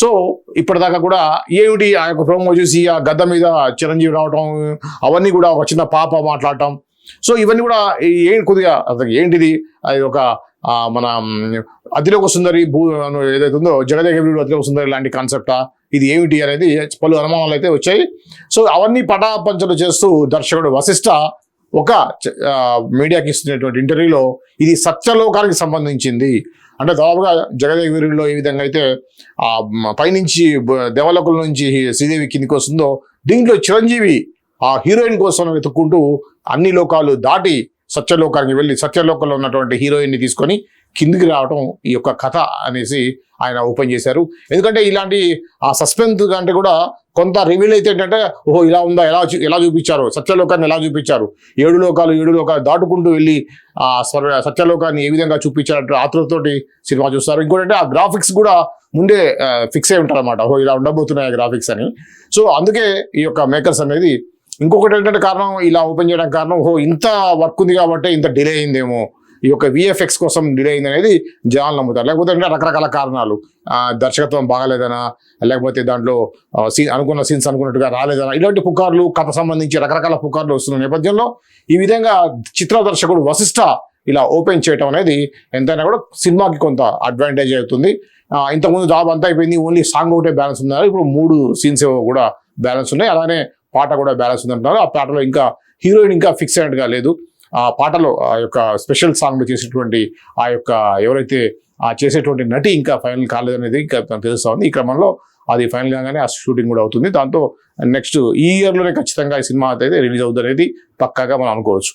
So ఇప్పటిదాకా కూడా ఏమిటి ఆ యొక్క ప్రోమో చూసి ఆ గద్ద మీద చిరంజీవి రావటం అవన్నీ కూడా ఒక చిన్న పాప మాట్లాడటం. సో ఇవన్నీ కూడా ఏ కొద్దిగా అసలు ఏంటిది? అది ఒక మన అతిలోక సుందరి భూ ఏదైతే ఉందో జగదేగవీరుడు అతిలోక సుందరి లాంటి కాన్సెప్టా? ఇది ఏమిటి అనేది పలు అనుమానాలు అయితే వచ్చాయి. సో అవన్నీ పటాపంచలు చేస్తూ దర్శకుడు వశిష్ఠ ఒక మీడియాకి ఇస్తున్నటువంటి ఇంటర్వ్యూలో ఇది సత్యలోకానికి సంబంధించింది. అంటే దాదాపుగా జగదేగవీరుడిలో ఏ విధంగా అయితే ఆ పైనుంచి దేవలకుల నుంచి శ్రీదేవి కిందికి వస్తుందో దీంట్లో చిరంజీవి ఆ హీరోయిన్ కోసం వెతుక్కుంటూ అన్ని లోకాలు దాటి సత్యలోకానికి వెళ్ళి సత్యలోకంలో ఉన్నటువంటి హీరోయిన్ని తీసుకొని కిందికి రావడం ఈ యొక్క కథ అనేసి ఆయన ఓపెన్ చేశారు. ఎందుకంటే ఇలాంటి ఆ సస్పెన్స్ కంటే కూడా కొంత రివీల్ అయితే ఏంటంటే ఓహో ఇలా ఉందా ఎలా ఎలా చూపించారు సత్యలోకాన్ని ఎలా చూపించారు? ఏడు లోకాలు ఏడు లోకాలు దాటుకుంటూ వెళ్ళి ఆ స్వర సత్యలోకాన్ని ఏ విధంగా చూపించారంటే ఆతృతోటి సినిమా చూస్తారు. ఇంకోటంటే ఆ గ్రాఫిక్స్ కూడా ముందే ఫిక్స్ అయి ఉంటారు అనమాట ఓహో ఇలా ఉండబోతున్నాయి గ్రాఫిక్స్ అని. సో అందుకే ఈ యొక్క మేకర్స్ అనేది ఇంకొకటి ఏంటంటే కారణం ఇలా ఓపెన్ చేయడానికి కారణం ఓహో ఇంత వర్క్ ఉంది కాబట్టి ఇంత డిలే అయిందేమో. ఈ యొక్క విఎఫ్ఎక్స్ కోసం డిలే అయింది అనేది జనాలు నమ్ముతారు. లేకపోతే అంటే రకరకాల కారణాలు. దర్శకత్వం బాగాలేదనా? లేకపోతే దాంట్లో సీన్ అనుకున్న సీన్స్ అనుకున్నట్టుగా రాలేదనా? ఇలాంటి పుకార్లు కథ సంబంధించి రకరకాల పుకార్లు వస్తున్న నేపథ్యంలో ఈ విధంగా చిత్ర దర్శకుడు వశిష్ఠ ఇలా ఓపెన్ చేయటం అనేది ఎంతైనా కూడా సినిమాకి కొంత అడ్వాంటేజ్ అవుతుంది. ఇంతకుముందు జాబ్ అంతా అయిపోయింది ఓన్లీ సాంగ్ ఒకటే బ్యాలెన్స్ ఉన్నారు ఇప్పుడు మూడు సీన్స్ కూడా బ్యాలెన్స్ ఉన్నాయి. అలానే పాట కూడా బ్యాలెన్స్ ఉంది అంటున్నారు ఆ పాటలో ఇంకా హీరోయిన్ ఇంకా ఫిక్స్ అయినట్టుగా లేదు. ఆ పాటలో ఆ యొక్క స్పెషల్ సాంగ్ చేసేటువంటి ఆ యొక్క ఎవరైతే ఆ చేసేటువంటి నటి ఇంకా ఫైనల్ కాలేదనేది ఇంకా తెలుస్తా ఉంది. ఈ క్రమంలో అది ఫైనల్ కాగానే ఆ షూటింగ్ కూడా అవుతుంది. దాంతో నెక్స్ట్ ఈ ఇయర్లోనే ఖచ్చితంగా ఈ సినిమా అయితే రిలీజ్ అవుతుంది అనేది పక్కాగా మనం అనుకోవచ్చు.